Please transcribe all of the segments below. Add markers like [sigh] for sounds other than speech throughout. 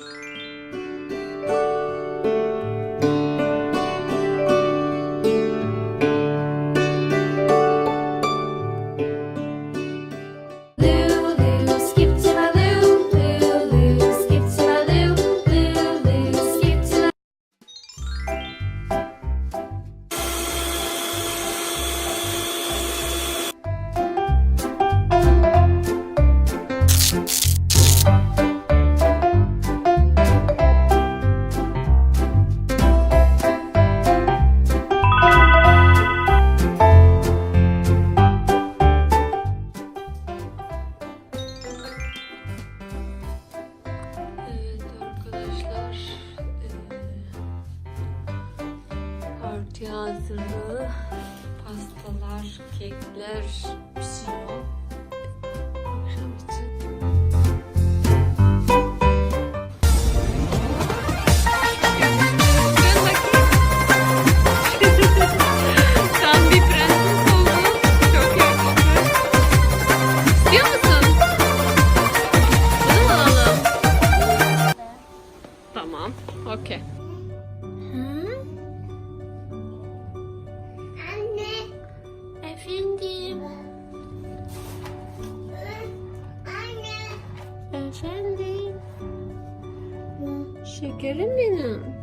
you все Şekerim benim.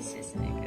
谢谢你哥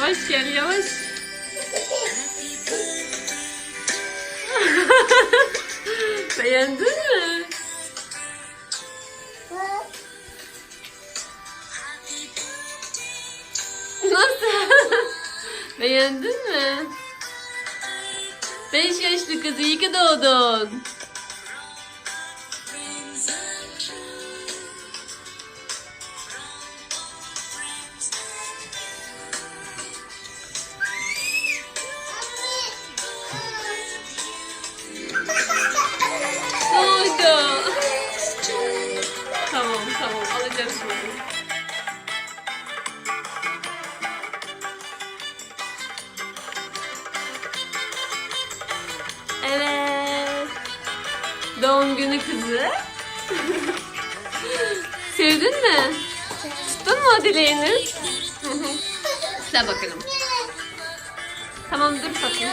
Yavaş gel yavaş. [laughs] Beğendin mi? Nasıl? [laughs] Beğendin mi? Beş yaşlı kız iyi ki doğdun. dileğiniz? Size [laughs] bakalım. Tamam dur bakayım.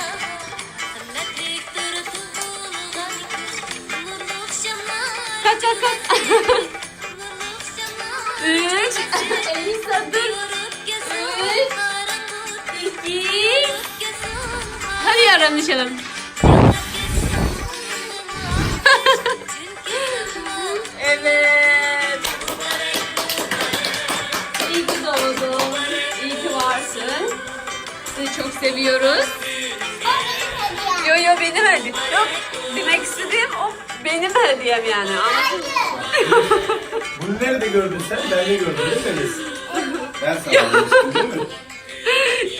Kalk kalk kalk. [laughs] Üç. Elisa dur. Üç. İki. Hadi yavrum nişanım. [laughs] evet. Seviyoruz. Yo yo benim hediyem. Yok demek istediğim o benim hediyem yani. Anladın? Bunu nerede gördün sen? Ben de gördüm değil mi? Ben sana almıştım değil mi?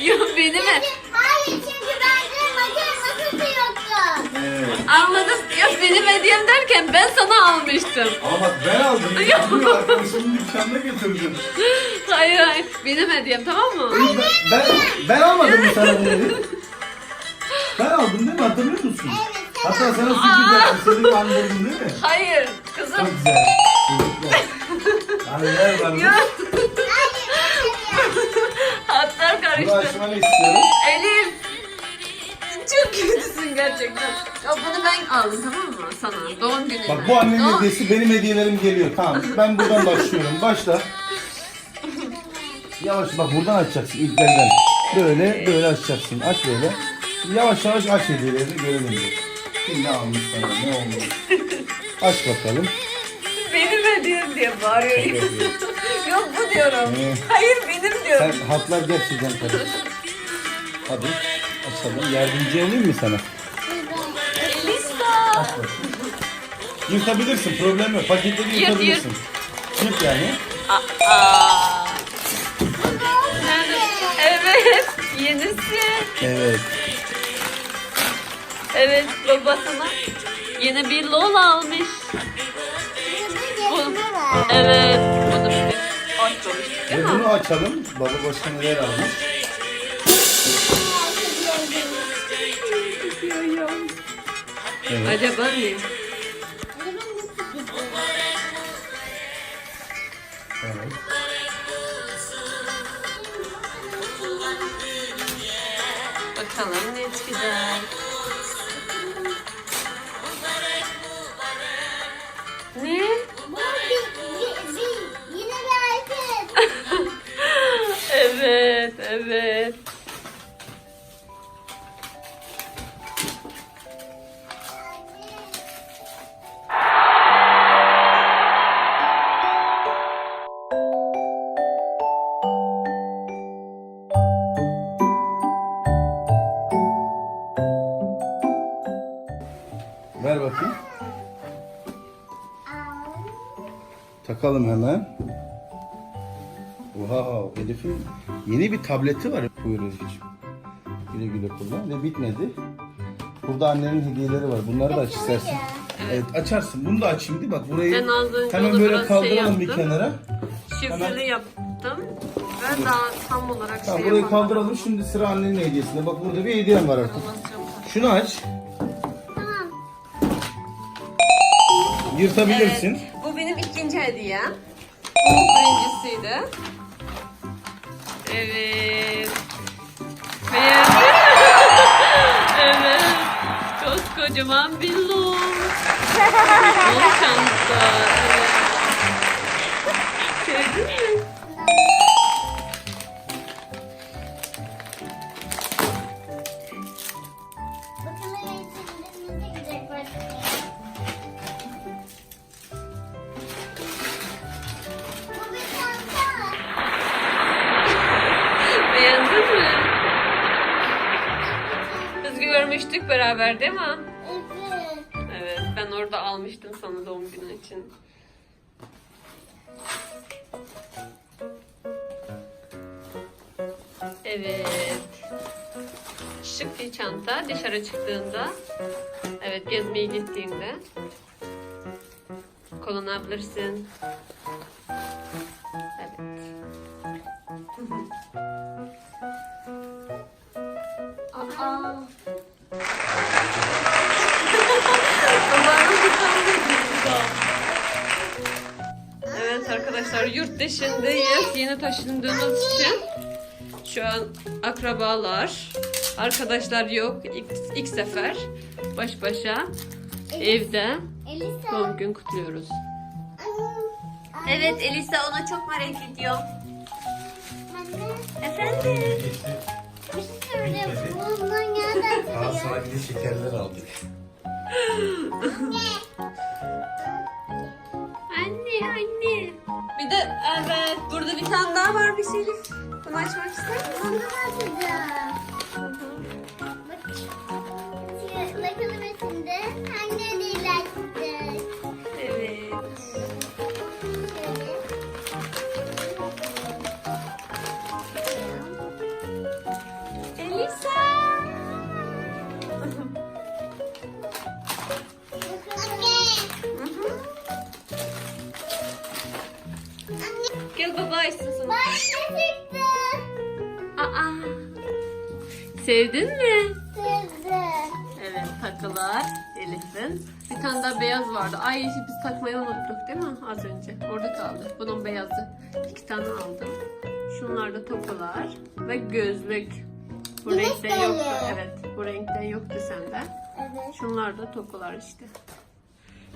Yo benim he- Hayır çünkü bende makine masası yoktu. Evet. Anladım. Ya benim hediyem derken ben sana almıştım. Ama bak ben aldım. [laughs] Bunu arkadaşımın dükkanına götürdüm. Hayır hayır. Benim hediyem tamam mı? Ben, ben, ben almadım mı sana bunu? Ben aldım değil mi? Hatırlıyor musun? Evet, Hatta sana sürpriz yaptım. Senin anladım değil mi? Hayır. Çok Kızım. güzel. Çocuklar. Hani neler var? Ya, hatlar Bunu karıştı. açmanı istiyorum. Elif. Çok kötüsün gerçekten. Ya bunu ben aldım tamam mı sana? Doğum gününe. Bak bu annenin Doğum- hediyesi benim hediyelerim geliyor. Tamam ben buradan başlıyorum. Başla. Yavaş bak buradan açacaksın ilk benden. Böyle böyle açacaksın. Aç böyle. Yavaş yavaş aç hediyelerini görelim. bir. Kim ne almış sana ne olmuş. Aç bakalım. Benim hediyem diye bağırıyor. Yok bu diyorum. Ee. Hayır benim diyorum. Sen hatlar gerçekten karışık. Hadi açalım. Yardımcı olayım mı sana? Elisa. Yırtabilirsin problem yok. Paketleri Yırt, yırtabilirsin. Yırt yani. Aa. Evet. Yenisi. Evet. Evet babasına yeni bir Lola almış. Bu, evet. Bunu bir açmamıştık değil Ve mi? bunu açalım. Baba başka neler almış? Evet. Acaba ne? Bakalım ne çıkacak. Ver bakayım. Takalım hemen. Wow, Elif'in yeni bir tableti var. Buyur Elif'ciğim. Güle güle kullan. Ve bitmedi. Burada annenin hediyeleri var. Bunları da aç istersen. Evet açarsın. Bunu da aç şimdi. Bak burayı Ben az önce hemen onu böyle biraz şey kaldıralım bir yaptım. kenara. Şifreli yaptım. Ve daha tam olarak Tamam şey burayı yapamadım. kaldıralım. Şimdi sıra annenin hediyesinde. Bak burada bir hediyem var artık. Basacağım. Şunu aç. Yırtabilirsin. Evet, bu benim ikinci hediyem. Bu birincisiydi. Evet. Beğendin evet. Koskocaman bir lom. Lom çanta. Evet. Sevdin mi? Beraber değil mi? Evet. Evet, ben orada almıştım sana doğum günün için. Evet. Şık bir çanta dışarı çıktığında. Evet, gezmeye gittiğinde. Kullanabilirsin. Arkadaşlar yurt dışındayız. Yeni taşındığımız için şu an akrabalar, arkadaşlar yok. İlk, ilk sefer baş başa evde doğum gün kutluyoruz. Evet Elisa ona çok merak ediyor. Anne. Efendim? Bir şey söyleyeyim. Bundan nereden Daha çıkıyor? sonra bir de şekerler aldık. Bunu açmak ister misin? Sevdin mi? Sevdim. Evet takılar Elif'in. Bir tane daha beyaz vardı. Ay biz takmayı unuttuk değil mi az önce? Orada kaldı. Bunun beyazı. İki tane aldım. Şunlar da tokalar ve gözlük. Bu Güneş renkte yoktu. gözlüğü. Evet bu renkte yoktu sende. Evet. Şunlar da tokalar işte.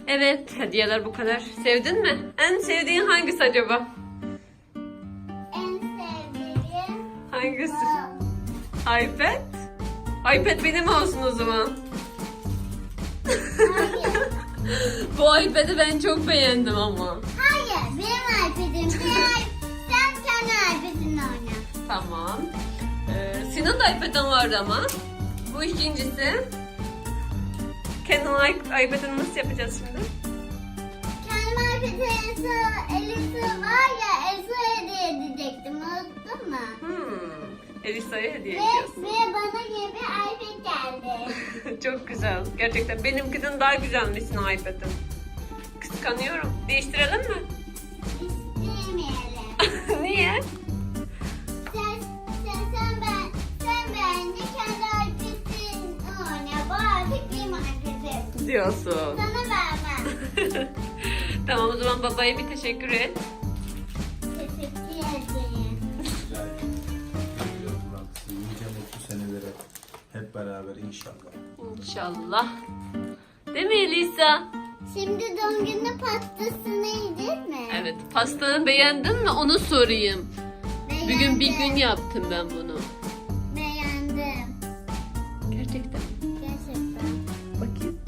Evet hediyeler bu kadar. Sevdin mi? En sevdiğin hangisi acaba? En sevdiğim Hangisi? bu. iPad? iPad benim olsun o zaman. [laughs] Bu iPad'i ben çok beğendim ama. Hayır. Benim iPad'im. Sen, sen kendi iPad'inle oyna. Tamam. Ee, Sinan da iPad'in vardı ama. Bu ikincisi. Kendi i- iPad'ini nasıl yapacağız şimdi? Kendi Elsa, Elisa var ya Elsa hediye edecektim. Unuttun mu? Hmm. Elisa'ya hediye Ve, ediyorsun. ve bana yeni bir iPad geldi. [laughs] çok güzel. Gerçekten benimkinin daha güzelmiş Sinan iPad'in. Kıskanıyorum. Değiştirelim mi? İstemeyelim. [laughs] Niye? Sen, sen, sen, ben, sen bence kendi iPad'in oyna. Bu artık benim iPad'im. Diyorsun. Sana vermem. [laughs] tamam o zaman babaya bir teşekkür et. Beraber inşallah. İnşallah. Değil mi Elisa? Şimdi doğum günü pastasını yiyeceğiz mi? Evet. Pastanı beğendin mi? Onu sorayım. Beğendim. Bugün bir gün yaptım ben bunu. Beğendim. Gerçekten. Gerçekten. Bakayım.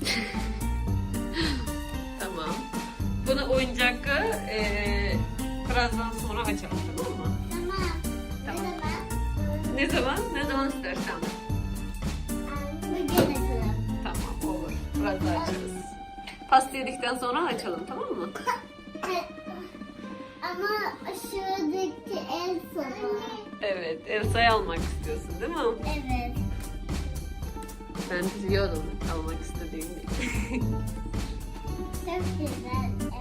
[laughs] tamam. Bunu oyuncakı eee birazdan sonra açalım tamam mı? Tamam. Tamam. Ne zaman? Ne zaman? Ne zaman istersen. Pasta yedikten sonra açalım tamam mı? [laughs] Ama şuradaki el sana. Evet. Elsa'yı almak istiyorsun değil mi? Evet. Ben biliyordum almak istediğini. [laughs] Çok güzel